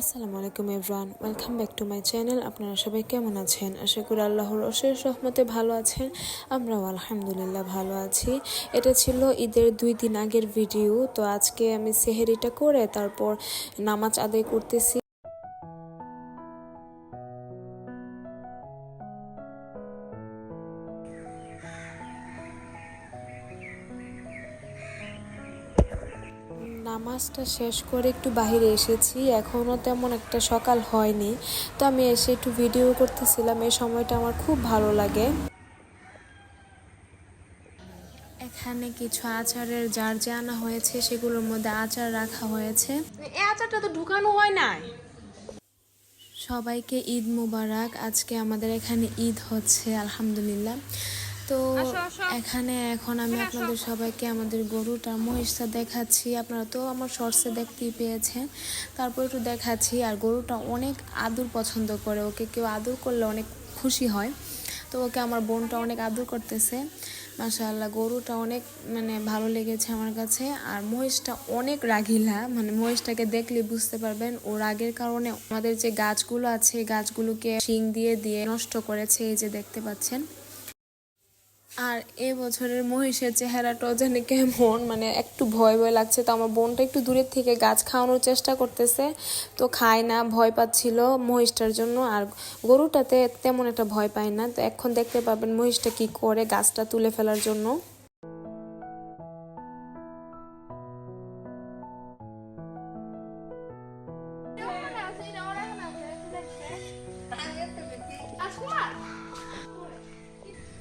আসসালামু আলাইকুম everyone welcome back to my channel. আপনারা সবাই কেমন আছেন? আশা করি আল্লাহর অশেষ রহমতে ভালো আছেন। আমরাও আলহামদুলিল্লাহ ভালো আছি। এটা ছিল ঈদের দুই দিন আগের ভিডিও, তো আজকে আমি সেহেরিটা করে তারপর নামাজ আদায় করতেছি। নামাজটা শেষ করে একটু বাইরে এসেছি। এখনও তেমন একটা সকাল হয়নি। তো আমি এসে একটু ভিডিও করতেছিলাম। এই সময়টা আমার খুব ভালো লাগে। এখানে কিছু আচারের যার যে আনা হয়েছে সেগুলোর মধ্যে আচার রাখা হয়েছে। এই আচারটা তো ঢুকানো হয় নাই। সবাইকে ঈদ মুবারক। আজকে আমাদের এখানে ঈদ হচ্ছে আলহামদুলিল্লাহ। তো এখানে এখন আমি আপনাদের সবাইকে আমাদের গরুটা মহিষটা দেখাচ্ছি। আপনারা তো আমার শর্টসে দেখতেই পেয়েছেন। তারপর একটু দেখাচ্ছি। আর গরুটা অনেক আদর পছন্দ করে। ওকে কেউ আদর করলে অনেক খুশি হয়। তো ওকে আমার বোনটা অনেক আদর করতেছে। মাশাআল্লাহ গরুটা অনেক মানে ভালো লেগেছে আমার কাছে। আর মহিষটা অনেক রাগিলা। মানে মহিষটাকে দেখলে বুঝতে পারবেন ও রাগের কারণে আমাদের যে গাছগুলো আছে গাছগুলোকে শিং দিয়ে দিয়ে নষ্ট করেছে এই যে দেখতে পাচ্ছেন। আর এ বছরের মহিষের চেহারাটাও জানি কেমন মানে একটু ভয় ভয় লাগছে। তো আমার বোনটা একটু দূরের থেকে গাছ খাওয়ানোর চেষ্টা করতেছে। তো খায় না, ভয় পাচ্ছিল মহিষটার জন্য। আর গরুটাতে তেমন একটা ভয় পায় না। তো এখন দেখতে পাবেন মহিষটা কি করে গাছটা তুলে ফেলার জন্য।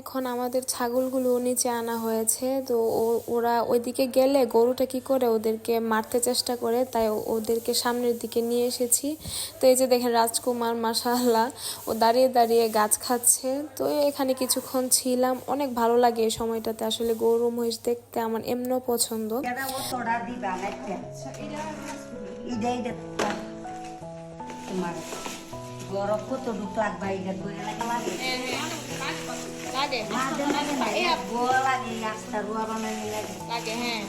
এখন আমাদের ছাগলগুলো নিচে আনা হয়েছে, তো ওরা ওইদিকে গেলে গরুটা কি করে ওদেরকে মারতে চেষ্টা করে, তাই ওদেরকে সামনের দিকে নিয়ে এসেছি। তো এই যে দেখেন রাজকুমার, মাশাআল্লাহ, ও দাঁড়িয়ে দাঁড়িয়ে গাছ খাচ্ছে। তো এখানে কিছুক্ষণ ছিলাম, অনেক ভালো লাগে এই সময়টাতে। আসলে গরু মহিষ দেখতে আমার এমনও পছন্দ। তোমার কত লাগে। লাগে মাঝে মাঝে লাগে গোয়া লাগে রাস্তা রুয়া বানানি লাগে। লাগে হ্যাঁ।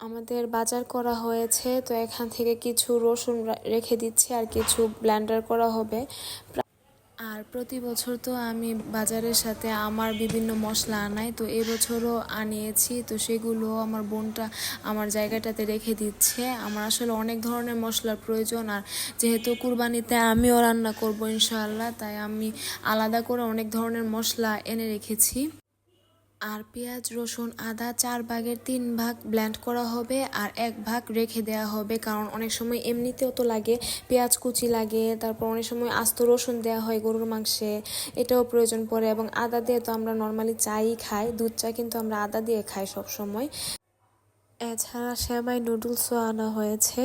আমাদের বাজার করা হয়েছে তো এখান থেকে কিছু রসুন রেখে দিচ্ছে আর কিছু ব্লেন্ডার করা হবে। আর প্রতি বছর তো আমি বাজারের সাথে আমার বিভিন্ন মশলা আনাই, তো এবছরও আনিয়েছি, তো সেগুলো আমার বোনটা আমার জায়গাটাতে রেখে দিচ্ছে। আমার আসলে অনেক ধরনের মশলার প্রয়োজন, আর যেহেতু কুরবানিতে আমিও রান্না করব ইনশাআল্লাহ, তাই আমি আলাদা করে অনেক ধরনের মশলা এনে রেখেছি। আর পেঁয়াজ, রসুন, আদা চার ভাগের তিন ভাগ ব্ল্যান্ড করা হবে আর এক ভাগ রেখে দেওয়া হবে। কারণ অনেক সময় এমনিতেও তো লাগে, পেঁয়াজ কুচি লাগে, তারপর অনেক সময় আস্ত রসুন দেওয়া হয় গরুর মাংসে, এটাও প্রয়োজন পড়ে। এবং আদা দিয়ে তো আমরা নর্মালি চাই খাই, দুধ চা কিন্তু আমরা আদা দিয়ে খাই সব সময় এছাড়া সেমাই নুডলসও আনা হয়েছে।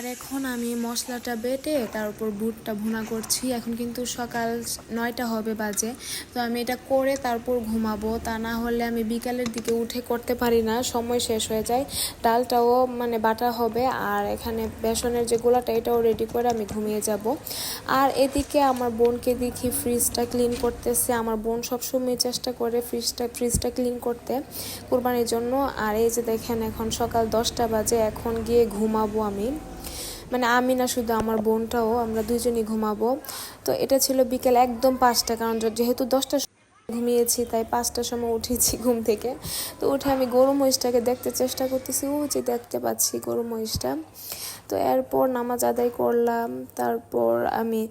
আর এখন আমি মশলাটা বেটে তার উপর বুটটা ভুনা করছি। এখন কিন্তু সকাল নয়টা হবে বাজে। তো আমি এটা করে তারপর ঘুমাবো। তা না হলে আমি বিকালের দিকে উঠে করতে পারি না। সময় শেষ হয়ে যায়। ডালটাও মানে বাটা হবে। আর এখানে বেসনের যে গোলাটা, এটাও রেডি করে আমি ঘুমিয়ে যাব। আর এদিকে আমার বোনকে দেখি ফ্রিজটা ক্লিন করতেছে। আমার বোন সবসময় চেষ্টা করে ফ্রিজটা ফ্রিজটা ক্লিন করতে কোরবানির জন্য। আর এই যে দেখেন, এখন সকাল দশটা বাজে। এখন গিয়ে ঘুমাবো আমি। মানে আমি না শুধু আমার বোনটাও, আমরা দুজনই ঘুমাবো। তো এটা ছিল বিকেল একদম পাঁচটা, কারণ যেহেতু দশটা ঘুমিয়েছি, তাই পাঁচটার সময় উঠেছি ঘুম থেকে। তো উঠে আমি গরু মহিষটাকে দেখতে চেষ্টা করতেছি, ও যে দেখতে পাচ্ছি গরু মহিষটা। তো এরপর নামাজ আদায় করলাম। তারপর আমি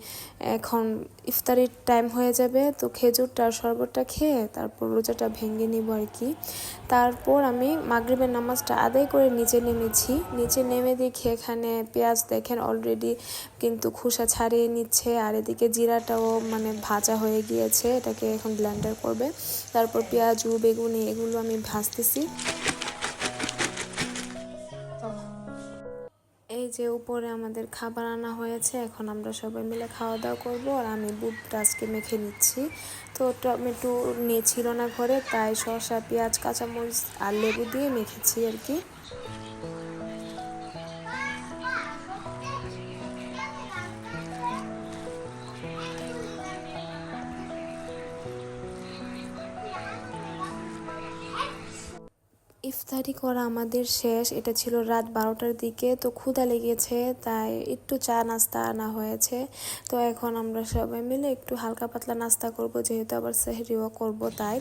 এখন ইফতারির টাইম হয়ে যাবে, তো খেজুরটা শরবতটা খেয়ে তারপর রোজাটা ভেঙে নিব আর কি। তারপর আমি মাগরিবের নামাজটা আদায় করে নিচে নেমেছি। নিচে নেমে দেখি এখানে পেঁয়াজ দেখেন অলরেডি কিন্তু খোসা ছাড়িয়ে নিচ্ছে, আর এদিকে জিরাটাও মানে ভাজা হয়ে গিয়েছে, এটাকে এখন ব্লেন্ডার করবে। তারপর পেঁয়াজু, বেগুনি এগুলো আমি ভাজতেছি। যে উপরে আমাদের খাবার আনা হয়েছে, এখন আমরা সবাই মিলে খাওয়া দাওয়া করব আর আমি বুটটা আজকে মেখে নিচ্ছি। তো টমেটো নিয়েছিল না ঘরে, তাই শসা, পেঁয়াজ, কাঁচামরিচ আর লেবু দিয়ে মেখেছি আর কি। ইফতারি করা আমাদের শেষ। এটা ছিল রাত বারোটার দিকে, তো ক্ষুধা লেগেছে, তাই একটু চা নাস্তা আনা হয়েছে। তো এখন আমরা সবাই মিলে একটু হালকা পাতলা নাস্তা করব, যেহেতু আবার সেহরিও করব, তাই।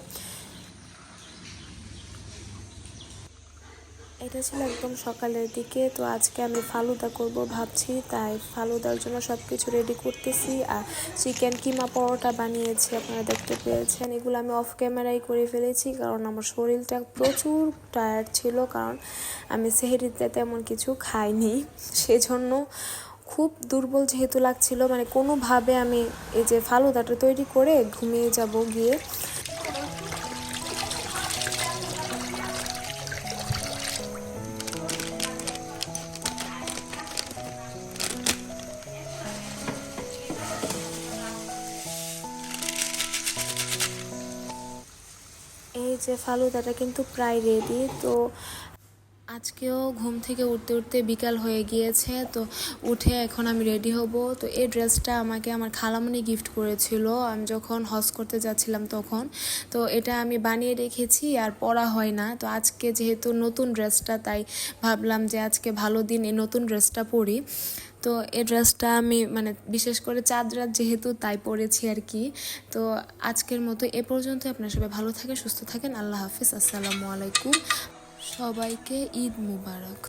এটা ছিল একদম সকালের দিকে, তো আজকে আমি ফালুদা করব ভাবছি, তাই ফালুদার জন্য সব কিছু রেডি করতেছি। আর চিকেন কিমা পরোটা বানিয়েছি, আপনারা দেখতে পেয়েছেন। এগুলো আমি অফ ক্যামেরাই করে ফেলেছি, কারণ আমার শরীরটা প্রচুর টায়ার্ড ছিল, কারণ আমি সেহেরিতে তেমন কিছু খাইনি। সেজন্য খুব দুর্বল যেহেতু লাগছিল মানে কোনোভাবে আমি এই যে ফালুদাটা তৈরি করে ঘুমিয়ে যাব গিয়ে যে ফালুদাটা কিন্তু প্রায় রেডি তো আজকেও ঘুম থেকে উঠতে উঠতে বিকাল হয়ে গিয়েছে, তো উঠে এখন আমি রেডি হব। তো এই ড্রেসটা আমাকে আমার খালামণি গিফট করেছিল, আমি যখন হজ করতে যাচ্ছিলাম তখন। তো এটা আমি বানিয়ে রেখেছি আর পরা হয় না। তো আজকে যেহেতু নতুন ড্রেসটা, তাই ভাবলাম যে আজকে ভালো দিন এই নতুন ড্রেসটা পরি। তো এই ড্রেসটা আমি মানে বিশেষ করে চাঁদ রাত যেহেতু তাই পরেছি আর কি। তো আজকের মতো এ পর্যন্ত আপনার সবাই ভালো থাকেন, সুস্থ থাকেন। আল্লাহ হাফিজ। আসসালামু আলাইকুম। সবাইকে ঈদ মুবারক।